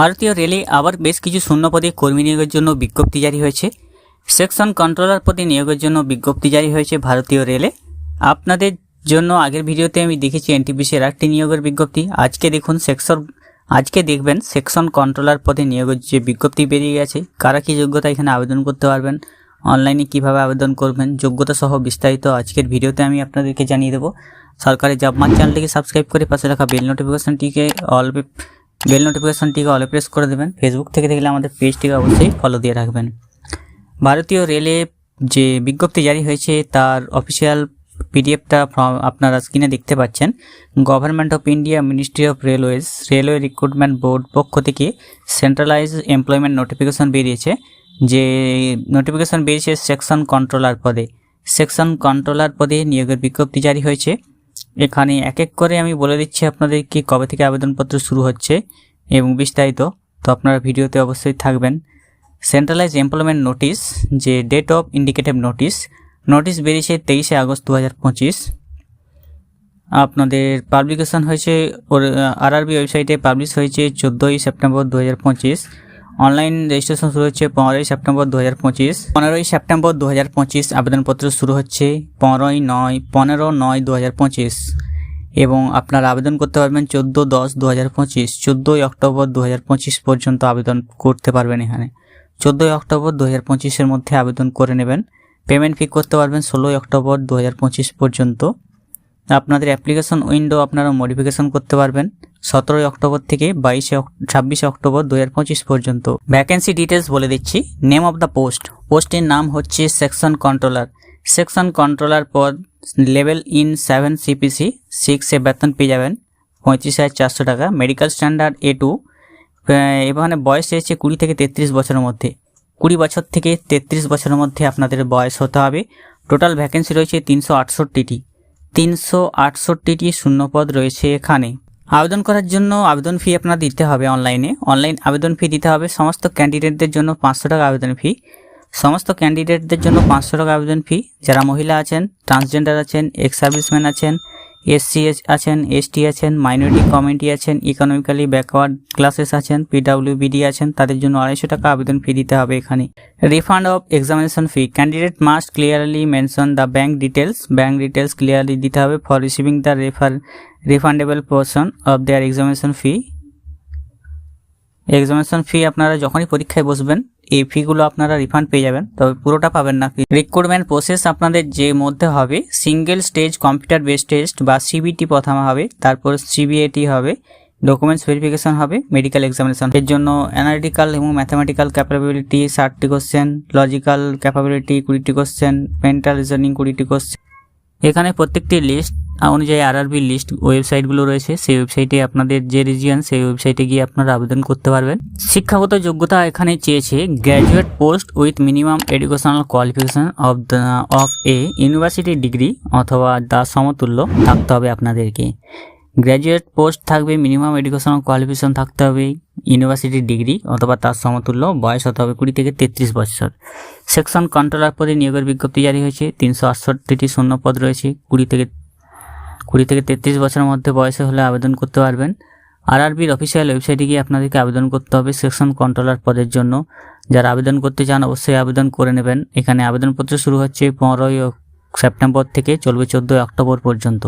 ভারতীয় রেলে আবার বেশ কিছু শূন্যপদে কর্মী নিয়োগের জন্য বিজ্ঞপ্তি জারি হয়েছে। সেকশন কন্ট্রোলার পদে নিয়োগের জন্য বিজ্ঞপ্তি জারি হয়েছে ভারতীয় রেলে। আপনাদের জন্য আগের ভিডিওতে আমি দেখেছি এনটিপিসির একটি নিয়োগের বিজ্ঞপ্তি। আজকে দেখুন সেকশন, আজকে দেখবেন সেকশন কন্ট্রোলার পদে নিয়োগের যে বিজ্ঞপ্তি বেরিয়ে গেছে, কারা কি যোগ্যতা এখানে আবেদন করতে পারবেন, অনলাইনে কীভাবে আবেদন করবেন, যোগ্যতা সহ বিস্তারিত আজকের ভিডিওতে আমি আপনাদেরকে জানিয়ে দেবো। সরকারি জব মার্ট চ্যানেলটিকে সাবস্ক্রাইব করে পাশে রাখা বেল নোটিফিকেশনটিকে অল বেল নোটিফিকেশনটিকে অলে প্রেস করে দেবেন। ফেসবুক থেকে দেখলে আমাদের পেজটিকে অবশ্যই ফলো দিয়ে রাখবেন। ভারতীয় রেলে যে বিজ্ঞপ্তি জারি হয়েছে, তার অফিসিয়াল পিডিএফটা আপনারা স্ক্রিনে দেখতে পাচ্ছেন। Government of India ministry of railways railway recruitment board পক্ষ থেকে সেন্ট্রালাইজ এমপ্লয়মেন্ট নোটিফিকেশন বেরিয়েছে। যে নোটিফিকেশন বেরিয়েছে সেকশন কন্ট্রোলার পদে। সেকশন কন্ট্রোলার পদে নিয়োগের বিজ্ঞপ্তি জারি হয়েছে। এখানে এক এক করে আমি বলে দিচ্ছি আপনাদেরকে কবে থেকে আবেদনপত্র শুরু হচ্ছে এবং বিস্তারিত। তো আপনারা ভিডিওতে অবশ্যই থাকবেন। সেন্ট্রালাইজ এমপ্লয়মেন্ট নোটিশ যে date of indicative notice notice বেরিয়েছে তেইশে আগস্ট দু হাজার পঁচিশ। আপনাদের পাবলিকেশন হয়েছে, ওর, আরআরবি ওয়েবসাইটে পাবলিশ হয়েছে চোদ্দোই সেপ্টেম্বর দু হাজার পঁচিশ। অনলাইন রেজিস্ট্রেশন শুরু হচ্ছে পনেরোই সেপ্টেম্বর দু হাজার পঁচিশ। পনেরোই সেপ্টেম্বর দু হাজার পঁচিশ আবেদনপত্র শুরু হচ্ছে পনেরোই নয়, পনেরো নয় দু হাজার পঁচিশ। এবং আপনারা আবেদন করতে পারবেন চোদ্দ দশ দু হাজার পঁচিশ, চোদ্দোই অক্টোবর দু হাজার পঁচিশ পর্যন্ত আবেদন করতে পারবেন এখানে। চোদ্দোই অক্টোবর দু হাজার পঁচিশের মধ্যে আবেদন করে নেবেন। পেমেন্ট ফি করতে পারবেন ষোলোই অক্টোবর দু হাজার পঁচিশ পর্যন্ত। আপনাদের অ্যাপ্লিকেশন উইন্ডো আপনারা মডিফিকেশন করতে পারবেন। সতেরোই অক্টোবর থেকে বাইশে ছাব্বিশে অক্টোবর দু পঁচিশ পর্যন্ত। ভ্যাকেন্সি ডিটেলস বলে দিচ্ছি। নেম অফ দ্য পোস্ট পোস্টের নাম হচ্ছে সেকশন কন্ট্রোলার সেকশন কন্ট্রোলার পদ লেভেল ইন সেভেন সিপিসি সিক্সে বেতন পেয়ে যাবেন, পঁয়ত্রিশ হাজার চারশো টাকা। মেডিকেল স্ট্যান্ডার্ড এ টু এখানে বয়স এসেছে কুড়ি থেকে তেত্রিশ বছরের মধ্যে। কুড়ি বছর থেকে তেত্রিশ বছরের মধ্যে আপনাদের বয়স হতে হবে। টোটাল ভ্যাকেন্সি রয়েছে তিনশো আটষট্টিটি। তিনশো আটষট্টিটি শূন্যপদ রয়েছে এখানে। আবেদন করার জন্য আবেদন ফি আপনার দিতে হবে অনলাইনে অনলাইন আবেদন ফি দিতে হবে। সমস্ত ক্যান্ডিডেটদের জন্য পাঁচশো টাকা আবেদন ফি সমস্ত ক্যান্ডিডেটদের জন্য পাঁচশো টাকা আবেদন ফি যারা মহিলা আছেন ট্রান্সজেন্ডার আছেন এক্স সার্ভিসম্যান আছেন এসসি আছেন এসটি আছেন মাইনরিটি কমিউনিটি আছেন ইকোনমিক্যালি ব্যাকওয়ার্ড ক্লাসেস আছেন পিডাব্লিউবিডি আছেন, তাদের জন্য আড়াইশো টাকা আবেদন ফি দিতে হবে এখানে। Refund of examination fee candidate must clearly mention the bank details bank details clearly দিতে হবে for receiving the refer refundable portion of their examination fee examination fee আপনারা যখনই পরীক্ষায় বসবেন এই ফিগুলো আপনারা রিফান্ড পেয়ে যাবেন। তবে পুরোটা পাবেন না রিক্রুটমেন্ট প্রসেস আপনাদের যে মধ্যে হবে single stage computer base test বা সিবিটি প্রথমে হবে, তারপর সিবিএটি হবে ডকুমেন্টস ভেরিফিকেশন হবে মেডিকেল এক্সামিনেশন এর জন্য অ্যানালিটিক্যাল এবং ম্যাথামেটিক্যাল ক্যাপাবিলিটি ষাটটি কোশ্চেন লজিক্যাল ক্যাপাবিলিটি কুড়িটি কোশ্চেন মেন্টাল রিজনিং কুড়িটি কোশ্চেন এখানে প্রত্যেকটি লিস্ট অনুযায়ী আরআরবি লিস্ট ওয়েবসাইটগুলো রয়েছে। সেই ওয়েবসাইটে আপনাদের যে রিজিয়ন সেই ওয়েবসাইটে গিয়ে আপনারা আবেদন করতে পারবেন। শিক্ষাগত যোগ্যতা এখানে চেয়েছে graduate post with minimum educational qualification of of a university degree অথবা দা সমতুল্য থাকতে হবে আপনাদেরকে। গ্র্যাজুয়েট পোস্ট থাকবে মিনিমাম এডুকেশনাল কোয়ালিফিকেশন থাকতে হবে ইউনিভার্সিটির ডিগ্রি অথবা তার সমতুল্য বয়স হতে হবে কুড়ি থেকে তেত্রিশ বছর। সেকশন কন্ট্রোলার পদে নিয়োগের বিজ্ঞপ্তি জারি হয়েছে, তিনশো আটষট্টিটি শূন্য পদ রয়েছে, কুড়ি থেকে কুড়ি থেকে তেত্রিশ বছরের মধ্যে বয়সে হলে আবেদন করতে পারবেন। আরআরবির অফিসিয়াল ওয়েবসাইটে গিয়ে আপনাদেরকে আবেদন করতে হবে সেকশন কন্ট্রোলার পদের জন্য। যারা আবেদন করতে চান অবশ্যই আবেদন করে নেবেন। এখানে আবেদনপত্র শুরু হচ্ছে পনেরোই সেপ্টেম্বর থেকে চলবে চোদ্দোই অক্টোবর পর্যন্ত।